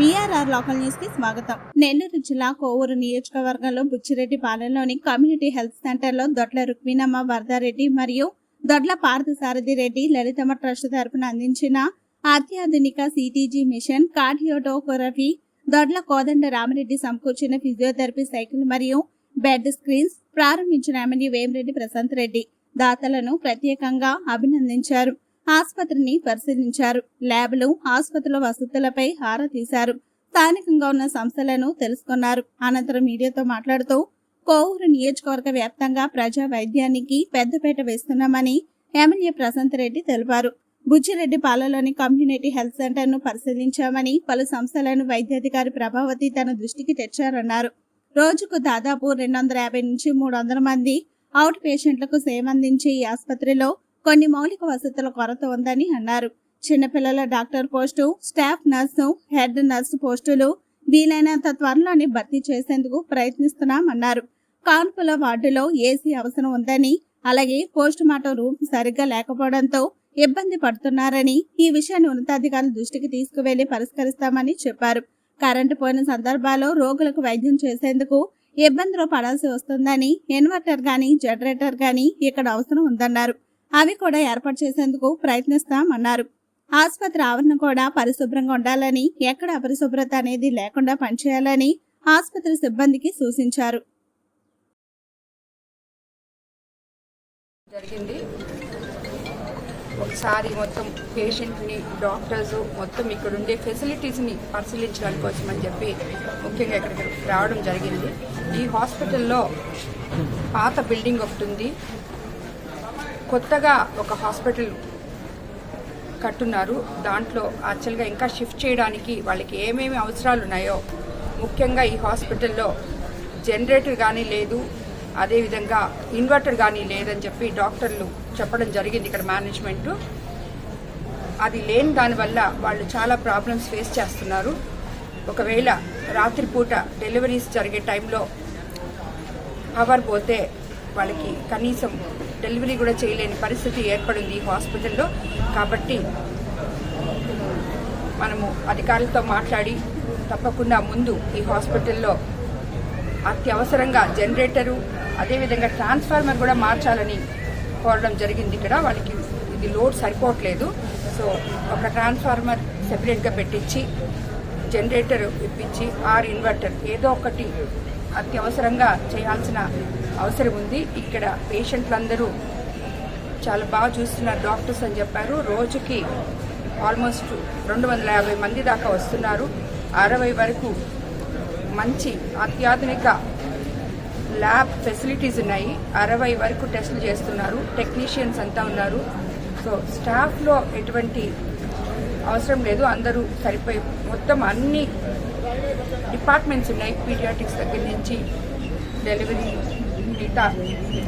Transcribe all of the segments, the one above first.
BRR local న్యూస్కి స్వాగతం. నెల్లూరు జిల్లా కోవూరు నియోజకవర్గంలో బుచ్చిరెడ్డి పాలెంలోని కమ్యూనిటీ హెల్త్ సెంటర్లో దొడ్ల రుక్మిణమ్మ వరదారెడ్డి మరియు దొడ్ల పార్థసారథి రెడ్డి లలితమ్మ ట్రస్ట్ తరపున అందించిన అత్యాధునిక CTG machine cardiotocography Dodla Kodanda Ramareddy సమకూర్చిన ఫిజియోథెరపీ సైకిల్ మరియు బెడ్ స్క్రీన్స్ ప్రారంభించిన ఎమ్మెల్యే వేమిరెడ్డి ప్రశాంత్ రెడ్డి దాతలను ప్రత్యేకంగా అభినందించారు. ఆసుపత్రిని పరిశీలించారు. ల్యాబ్లు ఆసుపత్రుల వసతులపై ఆరా తీశారు. స్థానికంగా ఉన్న సంస్థలను తెలుసుకున్నారు. అనంతరం మీడియాతో మాట్లాడుతూ కోవూరు నియోజకవర్గ వ్యాప్తంగా ప్రజా వైద్యానికి పెద్దపేట వేస్తున్నామని ఎమ్మెల్యే ప్రశాంత్ రెడ్డి తెలిపారు. బుచ్చిరెడ్డి పాలలోని కమ్యూనిటీ హెల్త్ సెంటర్ను పరిశీలించామని పలు సంస్థలను వైద్యాధికారి ప్రభావతి తన దృష్టికి తెచ్చారన్నారు. రోజుకు దాదాపు రెండు వందల యాభై నుంచి మూడు వందల మంది అవుట్ పేషెంట్లకు సేవ అందించే ఈ ఆసుపత్రిలో కొన్ని మౌలిక వసతుల కొరత ఉందని అన్నారు. చిన్నపిల్లల doctor post staff nurse head nurse పోస్టులు వీలైనంత త్వరలోనే భర్తీ చేసేందుకు ప్రయత్నిస్తున్నామన్నారు. కాన్పుల వార్డులో ఏసీ అవసరం ఉందని అలాగే పోస్ట్ మార్టం రూమ్ సరిగ్గా లేకపోవడంతో ఇబ్బంది పడుతున్నారని ఈ విషయాన్ని ఉన్నతాధికారుల దృష్టికి తీసుకువెళ్ళి పరిష్కరిస్తామని చెప్పారు. కరెంటు పోయిన సందర్భాల్లో రోగులకు వైద్యం చేసేందుకు ఇబ్బందులు పడాల్సి వస్తుందని ఇన్వర్టర్ గాని జనరేటర్ గాని ఇక్కడ అవసరం ఉందన్నారు. అవి కూడా ఏర్పాటు చేసేందుకు ప్రయత్నిస్తామన్నారు. ఆసుపత్రి ఆవరణ కూడా పరిశుభ్రంగా ఉండాలని ఎక్కడ అపరిశుభ్రత అనేది లేకుండా పనిచేయాలని ఆసుపత్రి సిబ్బందికి సూచించారు. జరిగింది. ఒకసారి మొత్తం పేషెంట్ని డాక్టర్స్ మొత్తం ఇక్కడ ఉండే ఫెసిలిటీస్ని పరిశీలించడానికి కోసమని చెప్పి ముఖ్యంగా ఇక్కడికి రావడం జరిగింది. ఈ హాస్పిటల్లో పాత బిల్డింగ్ ఒకటి ఉంది. కొత్తగా ఒక హాస్పిటల్ కట్టున్నారు. దాంట్లో యాక్చువల్గా ఇంకా షిఫ్ట్ చేయడానికి వాళ్ళకి ఏమేమి అవసరాలు ఉన్నాయో ముఖ్యంగా ఈ హాస్పిటల్లో జనరేటర్ కానీ లేదు అదేవిధంగా ఇన్వర్టర్ కానీ లేదని చెప్పి డాక్టర్లు చెప్పడం జరిగింది ఇక్కడ మేనేజ్మెంట్ అది లేని దానివల్ల వాళ్ళు చాలా ప్రాబ్లమ్స్ ఫేస్ చేస్తున్నారు. ఒకవేళ రాత్రిపూట డెలివరీస్ జరిగే టైంలో పవర్ పోతే వాళ్ళకి కనీసం డెలివరీ కూడా చేయలేని పరిస్థితి ఏర్పడింది ఈ హాస్పిటల్లో. కాబట్టి మనము అధికారులతో మాట్లాడి తప్పకుండా ముందు ఈ హాస్పిటల్లో అత్యవసరంగా జనరేటరు అదేవిధంగా ట్రాన్స్ఫార్మర్ కూడా మార్చాలని కోరడం జరిగింది ఇక్కడ. వాళ్ళకి ఇది లోడ్ సరిపోవట్లేదు. సో ఒక ట్రాన్స్ఫార్మర్ సెపరేట్గా పెట్టించి జనరేటర్ ఇప్పించి ఆర్ ఇన్వర్టర్ ఏదో ఒకటి అత్యవసరంగా చేయాల్సిన అవసరం ఉంది. ఇక్కడ పేషెంట్లందరూ చాలా బాగా చూస్తున్నారు. డాక్టర్స్ అని చెప్పారు. రోజుకి ఆల్మోస్ట్ రెండు వందల యాభై మంది దాకా వస్తున్నారు. అరవై వరకు మంచి అత్యాధునిక ల్యాబ్ ఫెసిలిటీస్ ఉన్నాయి. అరవై వరకు టెస్టులు చేస్తున్నారు. టెక్నీషియన్స్ అంతా ఉన్నారు. సో స్టాఫ్లో ఎటువంటి అవసరం లేదు. అందరూ సరిపోయి మొత్తం అన్ని డిపార్ట్మెంట్స్ ఉన్నాయి. పీడియాటిక్స్ దగ్గర నుంచి డెలివరీ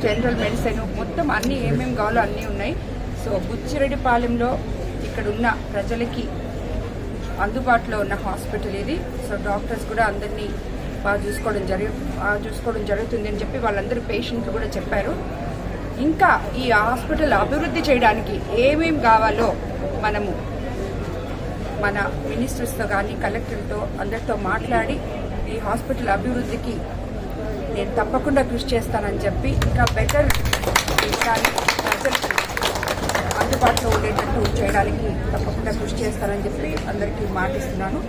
జనరల్ మెడిసిన్ మొత్తం అన్నీ ఏమేమి కావాలో అన్నీ ఉన్నాయి. సో బుచ్చిరెడ్డిపాలెంలో ఇక్కడ ఉన్న ప్రజలకి అందుబాటులో ఉన్న హాస్పిటల్ ఇది. సో డాక్టర్స్ కూడా అందరినీ బాగా చూసుకోవడం జరుగు బాగా చూసుకోవడం జరుగుతుంది అని చెప్పి వాళ్ళందరూ పేషెంట్లు కూడా చెప్పారు. ఇంకా ఈ హాస్పిటల్ అభివృద్ధి చేయడానికి ఏమేమి కావాలో మనము మన మినిస్టర్స్తో కానీ కలెక్టర్తో అందరితో మాట్లాడి ఈ హాస్పిటల్ అభివృద్ధికి నేను తప్పకుండా కృషి చేస్తానని చెప్పి ఇంకా బెటర్ కానీ అందుబాటులో ఉండేటట్టు చేయడానికి తప్పకుండా కృషి చేస్తానని చెప్పి అందరికీ మాటిస్తున్నాను.